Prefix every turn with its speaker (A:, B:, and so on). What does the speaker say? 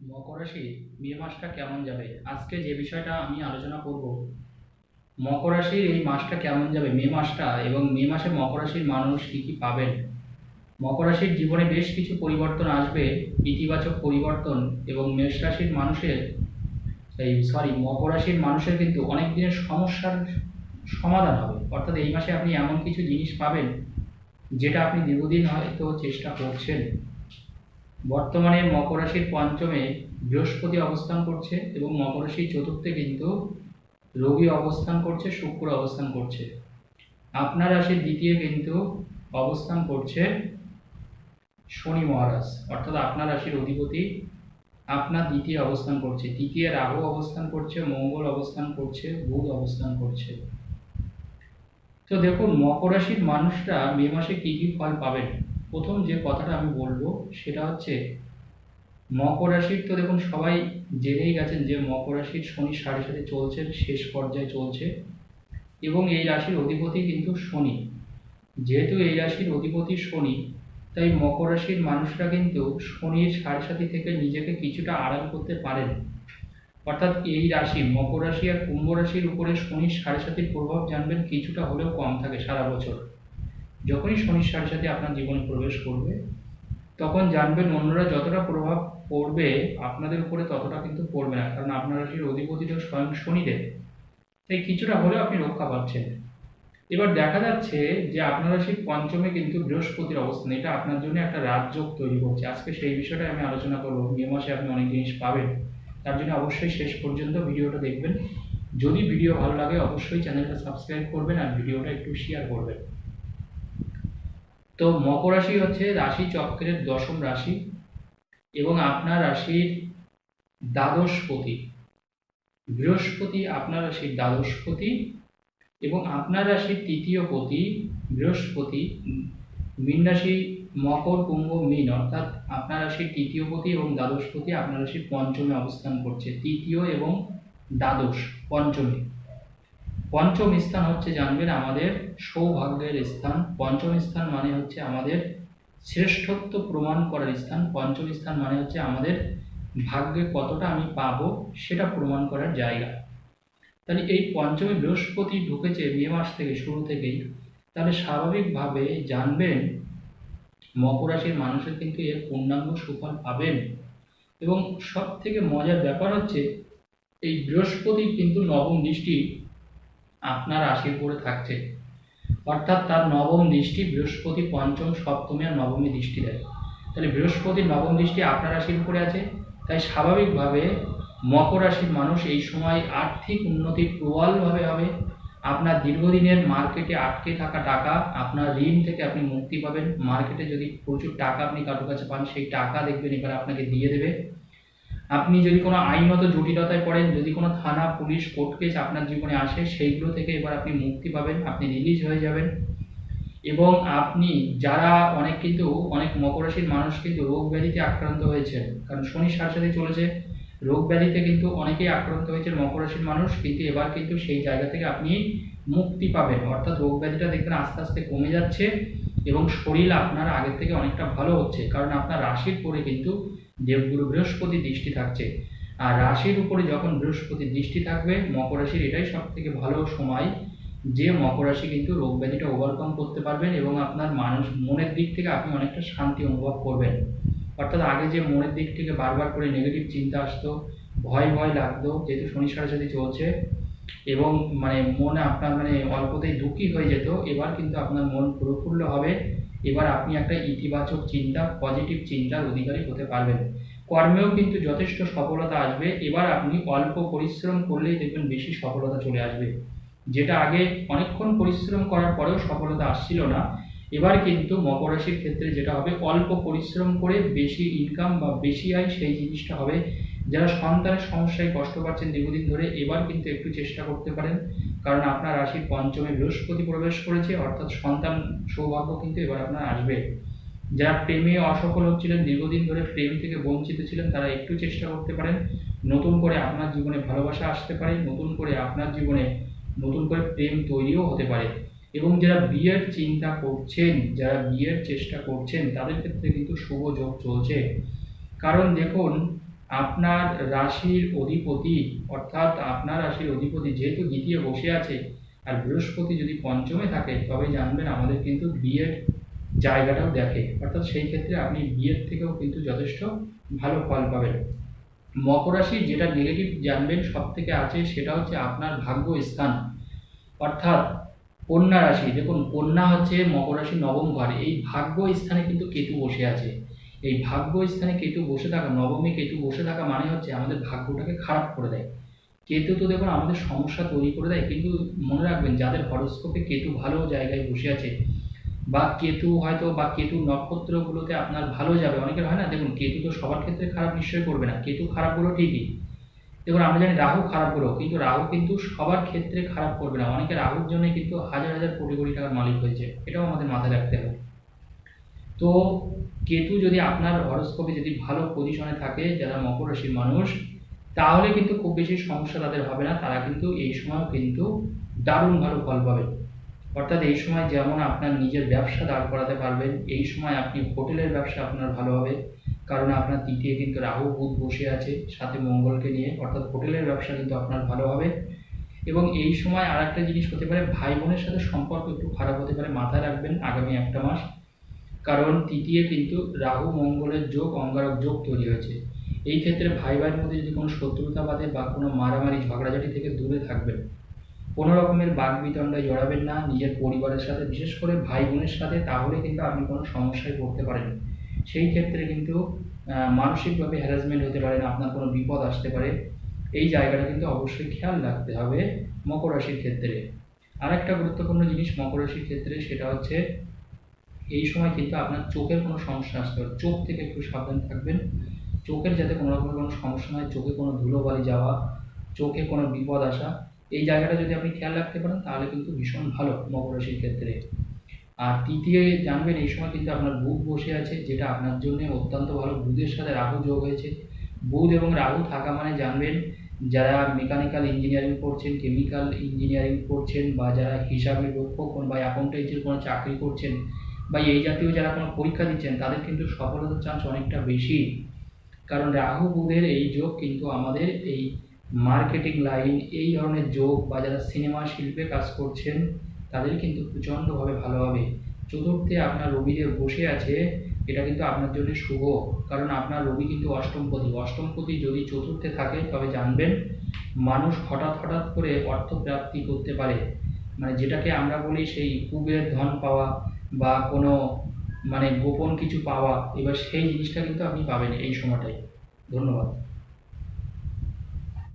A: মকর রাশি মে মাসটা কেমন যাবে? আজকে যে বিষয়টা আমি আলোচনা করব, মকর রাশির এই মাসটা কেমন যাবে? মে মাসটা এবং মে মাসে মকর রাশির মানুষ কী কী পাবেন? মকর রাশির জীবনে বেশ কিছু পরিবর্তন আসবে, ইতিবাচক পরিবর্তন এবং মেষ রাশির মানুষের, এই সরি মকর রাশির মানুষের কিন্তু অনেক দিনের সমস্যার সমাধান হবে। অর্থাৎ এই মাসে আপনি এমন কিছু জিনিস পাবেন, যেটা আপনি দীর্ঘদিন হয়তো চেষ্টা করছেন। বর্তমানে মকর রাশির পঞ্চমে বৃহস্পতি অবস্থান করছে এবং মকর রাশির চতুর্থে কিন্তু রবি অবস্থান করছে, শুক্র অবস্থান করছে। আপনার রাশির দ্বিতীয় কিন্তু অবস্থান করছে শনি মহারাজ, অর্থাৎ আপনার রাশির অধিপতি আপনার দ্বিতীয় অবস্থান করছে। তৃতীয় রাহু অবস্থান করছে, মঙ্গল অবস্থান করছে, বুধ অবস্থান করছে। তো দেখুন, মকর রাশির মানুষরা মে মাসে কী কী ফল পাবেন? প্রথম যে কথাটা আমি বলব সেটা হচ্ছে, মকর রাশির তো দেখুন সবাই জেনেই গেছেন যে মকর রাশির শনি সাড়ে সাথে চলছে শেষ পর্যায়ে চলছে। এবং এই রাশির অধিপতি কিন্তু শনি। যেহেতু এই রাশির অধিপতি শনি, তাই মকর রাশির মানুষরা কিন্তু শনির সাড়ে সাথী থেকে নিজেকে কিছুটা আড়াল করতে পারেন। অর্থাৎ এই রাশি, মকর রাশি আর কুম্ভ রাশির উপরে শনির সাড়ে সাথীর প্রভাব জানবেন কিছুটা হলেও কম থাকে সারা বছর। যখনই শনির সাথে আপনার জীবনে প্রবেশ করবে, তখন জানবেন অন্যরা যতটা প্রভাব পড়বে, আপনাদের উপরে ততটা কিন্তু পড়বে না। কারণ আপনার রাশির অধিপতি তো স্বয়ং শনিদেব, তাই কিছুটা হলেও আপনি রক্ষা পাচ্ছেন। এবার দেখা যাচ্ছে যে আপনার রাশির পঞ্চমে কিন্তু বৃহস্পতির অবস্থান, এটা আপনার জন্য একটা রাজযোগ তৈরি করছে। আজকে সেই বিষয়টা আমি আলোচনা করব। মে মাসে আপনি অনেক জিনিস পাবেন। তার জন্য অবশ্যই শেষ পর্যন্ত ভিডিওটা দেখবেন। যদি ভিডিও ভালো লাগে, অবশ্যই চ্যানেলটা সাবস্ক্রাইব করবেন আর ভিডিওটা একটু শেয়ার করবেন। তো মকর রাশি হচ্ছে রাশি চক্রের দশম রাশি এবং আপনার রাশির দ্বাদশপতি। বৃহস্পতি আপনার রাশির দ্বাদশপতি এবং আপনার রাশির তৃতীয় পতি বৃহস্পতি, মীন রাশি মকর, কুম্ভ, মীন অর্থাৎ আপনার রাশির তৃতীয় পতি এবং দ্বাদশপতি আপনার রাশির পঞ্চমে অবস্থান করছে। তৃতীয় এবং দ্বাদশ, পঞ্চমী। পঞ্চম স্থান হচ্ছে জানবেন আমাদের সৌভাগ্যের স্থান। পঞ্চম স্থান মানে হচ্ছে আমাদের শ্রেষ্ঠত্ব প্রমাণ করার স্থান। পঞ্চম স্থান মানে হচ্ছে আমাদের ভাগ্যে কতটা আমি পাবো সেটা প্রমাণ করার জায়গা। তাহলে এই পঞ্চমে বৃহস্পতি ঢুকেছে মে মাস থেকে শুরু থেকেই। তাহলে স্বাভাবিকভাবে জানবেন মকর রাশির মানুষের কিন্তু এর পূর্ণাঙ্গ সুফল পাবেন। এবং সব থেকে মজার ব্যাপার হচ্ছে, এই বৃহস্পতি কিন্তু নবম দৃষ্টি আপনার রাশির উপরে থাকছে। অর্থাৎ তার নবম দৃষ্টি বৃহস্পতি, পঞ্চম, সপ্তমী আর নবমী দৃষ্টি দেয়। তাহলে বৃহস্পতির নবম দৃষ্টি আপনার রাশির উপরে আছে। তাই স্বাভাবিকভাবে মকর রাশির মানুষ এই সময় আর্থিক উন্নতি প্রবলভাবে হবে। আপনার দীর্ঘদিনের মার্কেটে আটকে থাকা টাকা, আপনার ঋণ থেকে আপনি মুক্তি পাবেন। মার্কেটে যদি প্রচুর টাকা আপনি কারোর কাছে পান, সেই টাকা দেখবেন, এবার আপনাকে দিয়ে দেবে। আপনি যদি কোনো আইনত জটিলতায় পড়েন, যদি কোনো থানা, পুলিশ, কোর্ট কেস আপনার জীবনে আসে, সেইগুলো থেকে এবার আপনি মুক্তি পাবেন, আপনি রিলিজ হয়ে যাবেন। এবং আপনি যারা অনেক কিন্তু, অনেক মকর রাশির মানুষ কিন্তু রোগ ব্যাধিতে আক্রান্ত হয়েছে কারণ শনি সাথে চলেছে। রোগ ব্যাধিতে কিন্তু অনেকেই আক্রান্ত হয়েছে মকর রাশির মানুষ, কিন্তু এবার কিন্তু সেই জায়গা থেকে আপনি মুক্তি পাবেন। অর্থাৎ রোগ ব্যাধিটা দেখবেন আস্তে আস্তে কমে যাচ্ছে এবং শরীর আপনার আগের থেকে অনেকটা ভালো হচ্ছে, কারণ আপনার রাশির পরে কিন্তু দেবগুরু বৃহস্পতি দৃষ্টি থাকছে। আর রাশির উপরে যখন বৃহস্পতি দৃষ্টি থাকবে, মকর রাশির এটাই সব থেকে ভালো সময়। যে মকর রাশি কিন্তু রোগ ব্যাধিটা ওভারকাম করতে পারবেন এবং আপনার মানুষ, মনের দিক থেকে আপনি অনেকটা শান্তি অনুভব করবেন। অর্থাৎ আগে যে মনের দিক থেকে বারবার করে নেগেটিভ চিন্তা আসতো, ভয় ভয় লাগতো, যেহেতু শনি সাড়ে সাথে চলছে, এবং মানে মনে আপনার মানে অল্পতেই দুঃখী হয়ে যেত, এবার কিন্তু আপনার মন প্রফুল্ল হবে এবার আপনি একটা ইতিবাচক চিন্তা পজিটিভ চিন্তার অধিকারী হতে পারবেন। কর্মেও কিন্তু যথেষ্ট সফলতা আসবে। এবার আপনি অল্প পরিশ্রম করলেই দেখবেন বেশি সফলতা চলে আসবে। যেটা আগে অনেকক্ষণ পরিশ্রম করার পরেও সফলতা আসছিল না। এবার কিন্তু মকর রাশির ক্ষেত্রে যেটা হবে, অল্প পরিশ্রম করে বেশি ইনকাম বা বেশি আয় সেই জিনিসটা হবে। যারা সন্তানের সমস্যায় কষ্ট পাচ্ছেন দীর্ঘদিন ধরে, এবার কিন্তু একটু চেষ্টা করতে পারেন। কারণ আপনার রাশির পঞ্চমে বৃহস্পতি প্রবেশ করেছে, অর্থাৎ সন্তান সৌভাগ্য কিন্তু এবার আপনার আসবে। যারা প্রেমে অসফল হচ্ছিলেন, দীর্ঘদিন ধরে প্রেম থেকে বঞ্চিত ছিলেন, তারা একটু চেষ্টা করতে পারেন। নতুন করে আপনার জীবনে ভালোবাসা আসতে পারে, নতুন করে আপনার জীবনে নতুন করে প্রেম তৈরিও হতে পারে। এবং যারা বিয়ের চিন্তা করছেন, যারা বিয়ের চেষ্টা করছেন, তাদের ক্ষেত্রে কিন্তু শুভ যোগ চলছে। কারণ দেখুন আপনার রাশির অধিপতি, অর্থাৎ আপনার রাশির অধিপতি যেহেতু দ্বিতীয় বসে আছে, আর বৃহস্পতি যদি পঞ্চমে থাকে, তবে জানবেন আমাদের কিন্তু বিয়ের জায়গাটাও দেখে। অর্থাৎ সেই ক্ষেত্রে আপনি বিয়ের থেকেও কিন্তু যথেষ্ট ভালো ফল পাবেন। মকর রাশির যেটা নেগেটিভ জানবেন সব থেকে আছে সেটা হচ্ছে আপনার ভাগ্য স্থান অর্থাৎ কন্যা রাশি, দেখুন কন্যা হচ্ছে মকর রাশির নবম ঘর, এই ভাগ্য স্থানে কিন্তু কেতু বসে আছে। এই ভাগ্য স্থানে কেতু বসে থাকা, নবমী কেতু বসে থাকা মানে হচ্ছে আমাদের ভাগ্যটাকে খারাপ করে দেয়। কেতু তো দেখুন আমাদের সমস্যা তৈরি করে দেয়, কিন্তু মনে রাখবেন যাদের হরস্কোপে কেতু ভালো জায়গায় বসে আছে বা কেতু হয়তো বা কেতু নক্ষত্রগুলোতে আপনার ভালো যাবে, অনেকের হয় না? দেখুন, কেতু তো সবার ক্ষেত্রে খারাপ নিশ্চয়ই করবে না, কেতু খারাপগুলো ঠিকই। দেখুন, আমরা জানি রাহু খারাপ করো কিন্তু রাহু কিন্তু সবার ক্ষেত্রে খারাপ করবে না। অনেকে রাহুর জন্য কিন্তু হাজার হাজার কোটি কোটি টাকার মালিক হয়েছে, এটাও আমাদের মাথায় রাখতে হবে। তো কেতু যদি আপনার হরস্কোপে যদি ভালো পজিশনে থাকে, যারা মকর রাশির মানুষ, তাহলে কিন্তু খুব বেশি সমস্যা তাদের হবে না। তারা কিন্তু এই সময়ও কিন্তু দারুণ ভালো ফল পাবে। অর্থাৎ এই সময় যেমন আপনার নিজের ব্যবসা দাঁড় করাতে পারবেন, এই সময় আপনি হোটেলের ব্যবসা আপনার ভালো হবে। কারণ আপনার তৃতীয় কিন্তু রাহু বুধ বসে আছে, সাথে মঙ্গলকে নিয়ে। অর্থাৎ হোটেলের ব্যবসা কিন্তু আপনার ভালো হবে। এবং এই সময় আর একটা জিনিস হতে পারে, ভাই বোনের সাথে সম্পর্ক একটু খারাপ হতে পারে, মাথায় রাখবেন আগামী একটা মাস। কারণ তৃতীয় কিন্তু রাহু, মঙ্গলের যোগ, অঙ্গারক যোগ তৈরি হয়েছে। এই ক্ষেত্রে ভাই ভাইয়ের মধ্যে যদি কোনো শত্রুতা বাদে বা কোনো মারামারি, ঝগড়াঝাটি থেকে দূরে থাকবেন। কোনো রকমের বাঘ বিতণ্ডায় জড়াবেন না, নিজের পরিবারের সাথে, বিশেষ করে ভাই বোনের সাথে তাহলে কিন্তু আপনি কোনো সমস্যায় পড়তে পারেন। সেই ক্ষেত্রে কিন্তু মানসিকভাবে হ্যারাসমেন্ট হতে পারেন আপনার কোনো বিপদ আসতে পারে। এই জায়গাটা কিন্তু অবশ্যই খেয়াল রাখতে হবে মকর রাশির ক্ষেত্রে। আর একটা গুরুত্বপূর্ণ জিনিস মকর রাশির ক্ষেত্রে, সেটা হচ্ছে এই সময় কিন্তু আপনার চোখের কোনো সমস্যা আসতে পারে। চোখ থেকে একটু সাবধান থাকবেন। চোখের যাতে কোনো রকমের কোনো সমস্যা নয় চোখে কোনো ধুলোবালি যাওয়া, চোখে কোনো বিপদ আসা, এই জায়গাটা যদি আপনি খেয়াল রাখতে পারেন তাহলে কিন্তু ভীষণ ভালো মকর রাশির ক্ষেত্রে। আর তৃতীয় জানবেন, এই সময় কিন্তু আপনার বুধ বসে আছে, যেটা আপনার জন্য অত্যন্ত ভালো। বুধের সাথে রাহু যোগ হয়েছে। বুধ এবং রাহু থাকা মানে জানবেন, যারা মেকানিক্যাল ইঞ্জিনিয়ারিং পড়ছেন কেমিক্যাল ইঞ্জিনিয়ারিং পড়ছেন বা যারা হিসাবের রক্ষক বা অ্যাকাউন্টেন্সির কোনো চাকরি করছেন বা এই জাতীয় যারা কোনো পরীক্ষা দিচ্ছেন, তাদের কিন্তু সফলতার চান্স অনেকটা বেশি। কারণ রাহু বুধের এই যোগ কিন্তু আমাদের এই মার্কেটিং লাইন এই ধরনের যোগ বা যারা সিনেমা শিল্পে কাজ করছেন, তাদের কিন্তু প্রচণ্ডভাবে ভালো হবে। চতুর্থে আপনার রবিদেব বসে আছে, এটা কিন্তু আপনার জন্য শুভ। কারণ আপনার রবি কিন্তু অষ্টমপতি। অষ্টমপতি যদি চতুর্থে থাকে, তবে জানবেন মানুষ হঠাৎ হঠাৎ করে অর্থ প্রাপ্তি করতে পারে। মানে যেটাকে আমরা বলি সেই কুবের ধন পাওয়া বা কোনো মানে গোপন কিছু পাওয়া, এবার সেই জিনিসটা কিন্তু আপনি পাবেন এই সময়টায়। ধন্যবাদ।